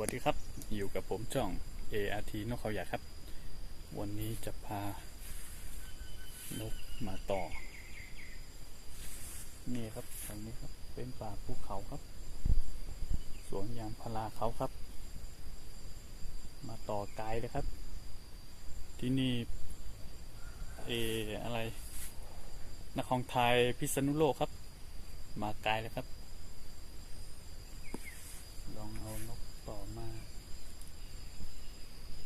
วัสดีครับ อยู่กับผมจ่อง ART นกเขาใหญ่ครับ วันนี้จะพานกมาต่อ นี่ครับทางนี้ครับ เป็นป่าภูเขาครับ สวนยางพาราเขาครับ มาต่อไกลเลยครับ ที่นี่เอออะไรนครไทยพิษณุโลกครับ มาไกลเลยครับ ลองเอานกต่อมา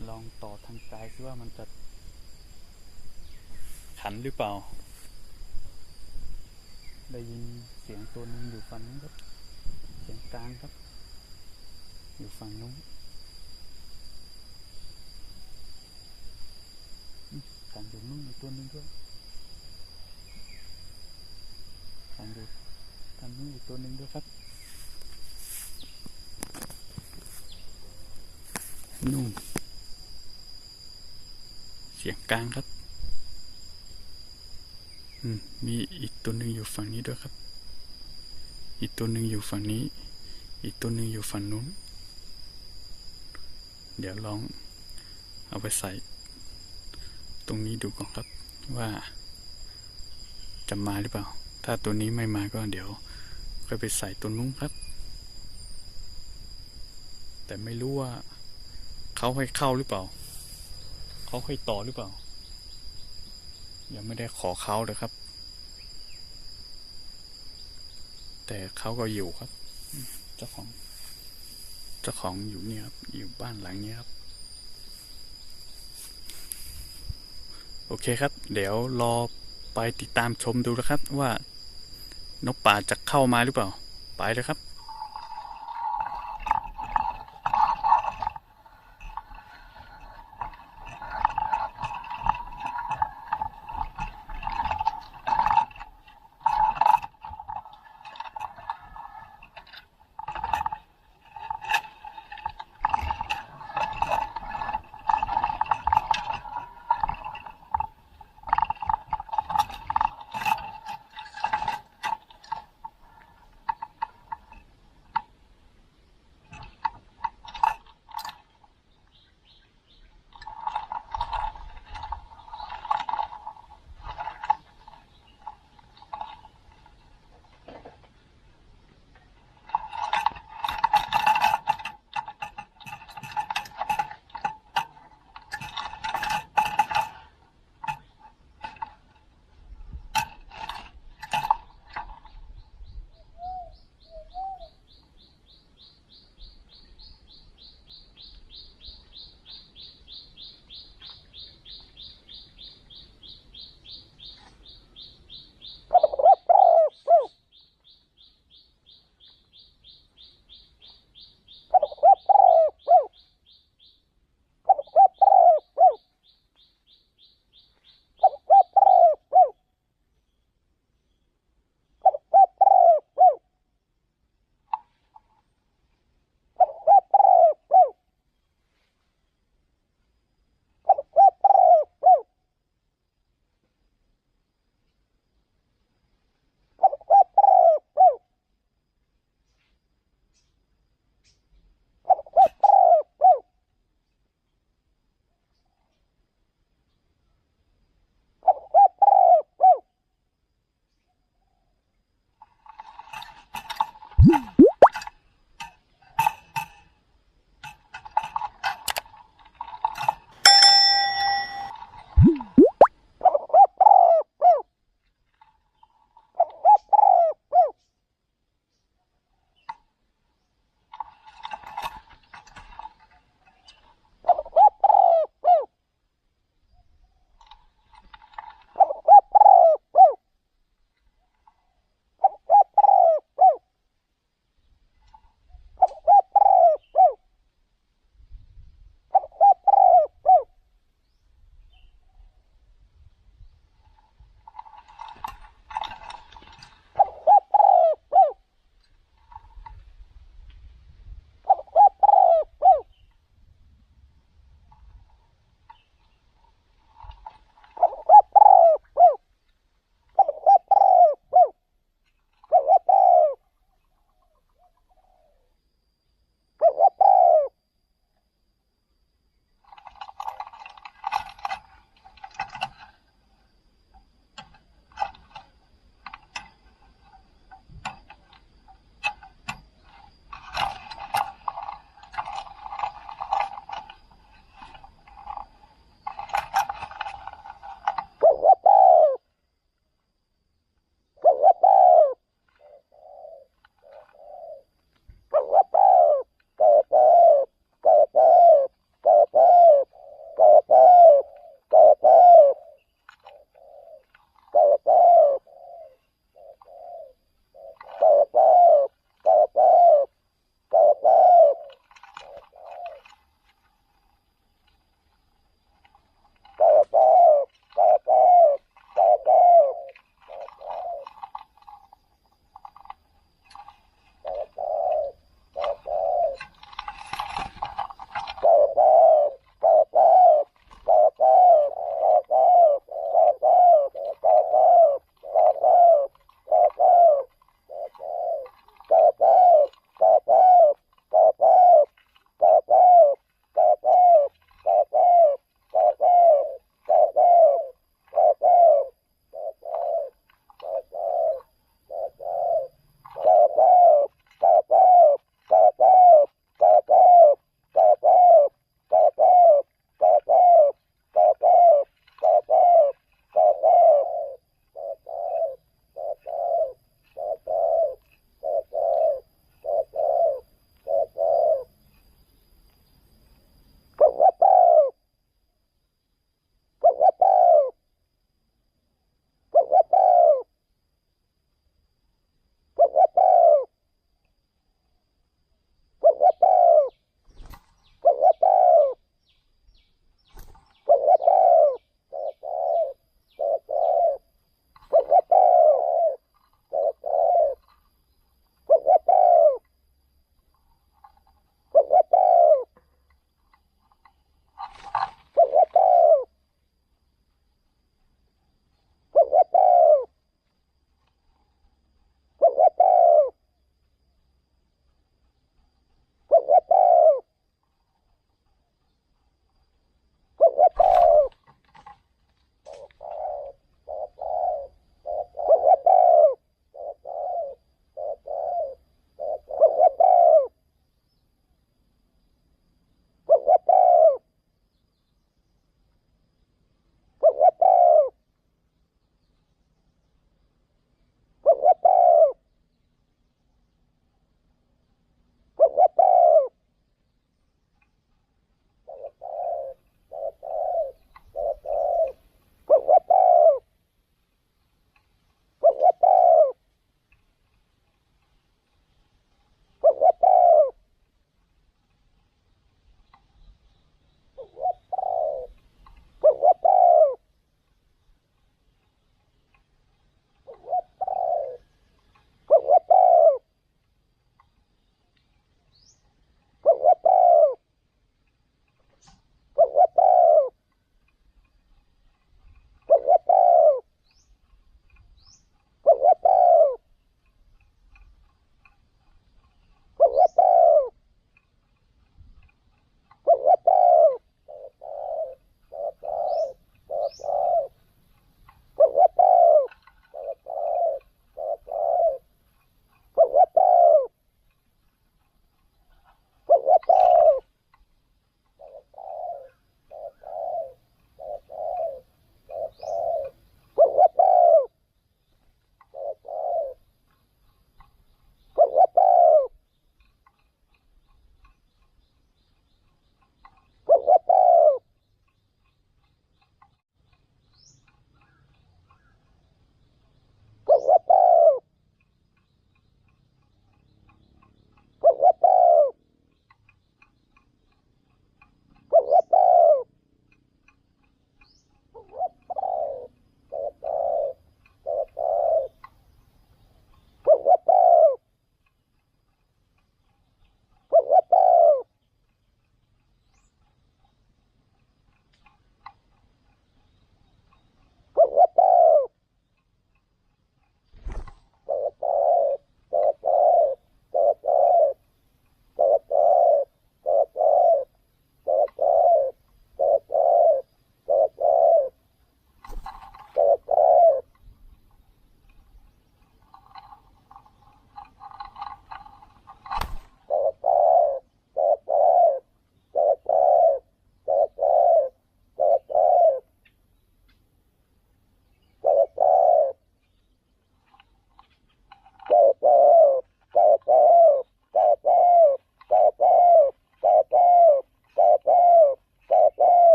ล องต่อทางไกลซิว่ามันจะขันหรือเปล่า ได้ยินเสียงตัวนึงอยู่ฝั่งนู้นครับ เสียงกลางครับ อยู่ฝั่งนู้นขันอยู่นู้นอีกตัวนึงด้วยขันอยู่ทางนู้นอีกตัวนึงด้วยครับนู่น สียงกลางครับอืมมีอีกตัวหนึ่งอยู่ฝั่งนี้ด้วยครับ อีกตัวหนึ่งอยู่ฝั่งนี้ อีกตัวหนึ่งอยู่ฝั่งนู้น เดี๋ยวลองเอาไปใส่ ตรงนี้ดูก่อนครับว่า จะมาหรือเปล่า ถ้าตัวนี้ไม่มาก็เดี๋ยวค่อยไปใส่ตัวนู้นครับ แต่ไม่รู้ว่าเขาให้เข้าหรือเปล่า เขาให้ต่อหรือเปล่า ยังไม่ได้ขอเขาเลยครับ แต่เขาก็อยู่ครับ เจ้าของ เจ้าของอยู่เนี่ยครับอยู่บ้านหลังนี้ครับ โอเคครับ เดี๋ยวรอไปติดตามชมดูนะครับว่านกป่าจะเข้ามาหรือเปล่า ไปเลยครับ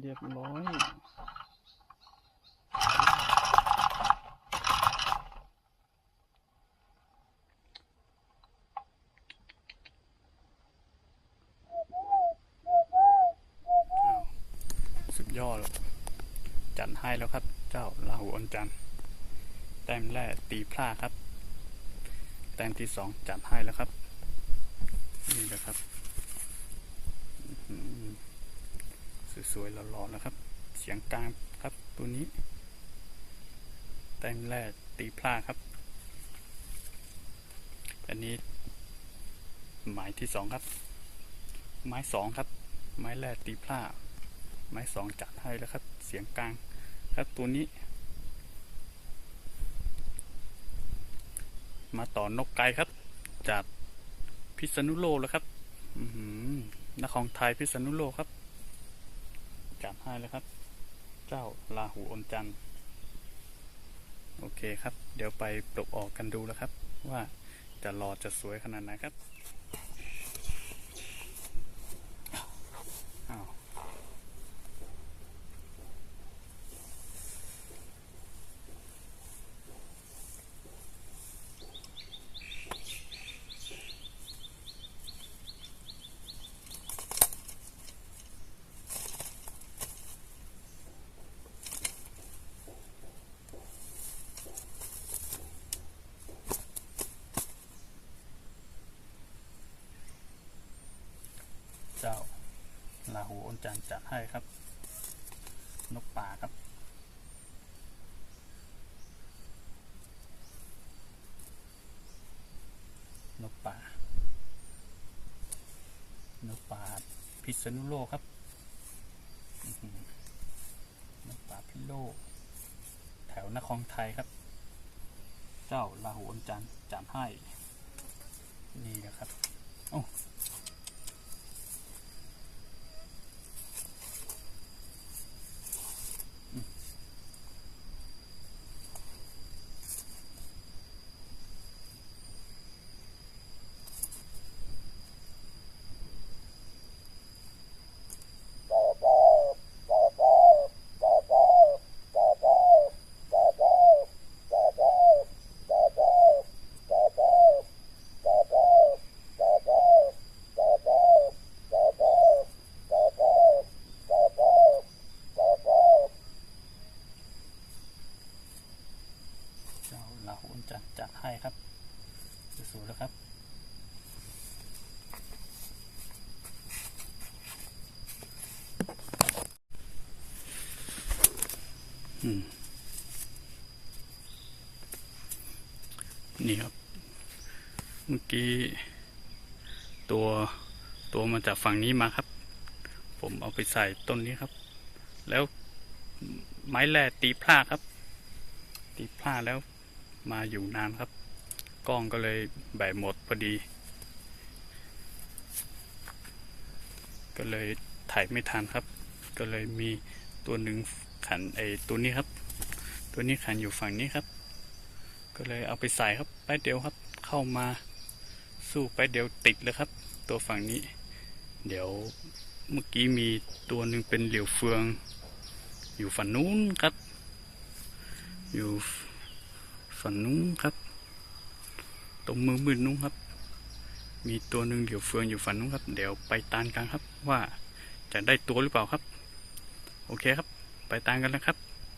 เรียบร้อยสุดยอดแล้วจัดให้แล้วครับ เจ้าลาหูออนจันแต้มแรกตีพลาครับ แต้มที่สองจัดให้แล้วครับ นี่นะครับอื้อหือ สวยๆหล่อๆแล้วครับ เสียงกลางครับตัวนี้ แต้มแรกตีพลาดครับ อันนี้ หมายที่สองครับ ไม้สองครับ ไม้แรกตีพลาดไม้สองจัดให้แล้วครับ เสียงกลางครับตัวนี้ มาต่อนกไก่ครับ จากพิษณุโลกแล้วครับนครไทยพิษณุโลกครับ จัดให้แล้วครับ เจ้าราหูอมจันทร์โอเคครับ เดี๋ยวไปปลกออกกันดูแล้วครับ ว่าจะหล่อจะสวยขนาดไหนครับ หูอมจันจัดให้ครับ นกป่าครับ นกป่า นกป่าพิษณุโลกครับ นกป่าพิโลก แถวนครไทยครับ เจ้าลาหูอมจันจัดให้ นี่นะครับ โอ้ เจ้าลาหูอมจันทร์จัดให้ครับสวยๆแล้วครับ อืม นี่ครับ เมื่อกี้ ตัวตัวมาจากฝั่งนี้มาครับ ผมเอาไปใส่ต้นนี้ครับ แล้วไม้แร่ตีพลาดครับ ตีพลาดแล้วมาอยู่นานครับ กล้องก็เลยแบตหมดพอดี ก็เลยถ่ายไม่ทันครับ ก็เลยมีตัวหนึ่ง ขันไอตัวนี้ครับ ตัวนี้ขันอยู่ฝั่งนี้ครับ ก็เลยเอาไปใส่ครับแป๊บเดียวครับ เข้ามาสู้แป๊บเดียวติดเลยครับ ตัวฝั่งนี้ เดี๋ยวเมื่อกี้มีตัวหนึ่งเป็นเหลียวเฟือง อยู่ฝั่งนู้นครับ อยู่ฝั่งนู้นครับ ตรงมือมืดนู้นครับ มีตัวหนึ่งเหลียวเฟืองอยู่ฝั่งนู้นครับ เดี๋ยวไปตามกันครับว่าจะได้ตัวหรือเปล่าครับ โอเคครับ ไปตามกันนะครับ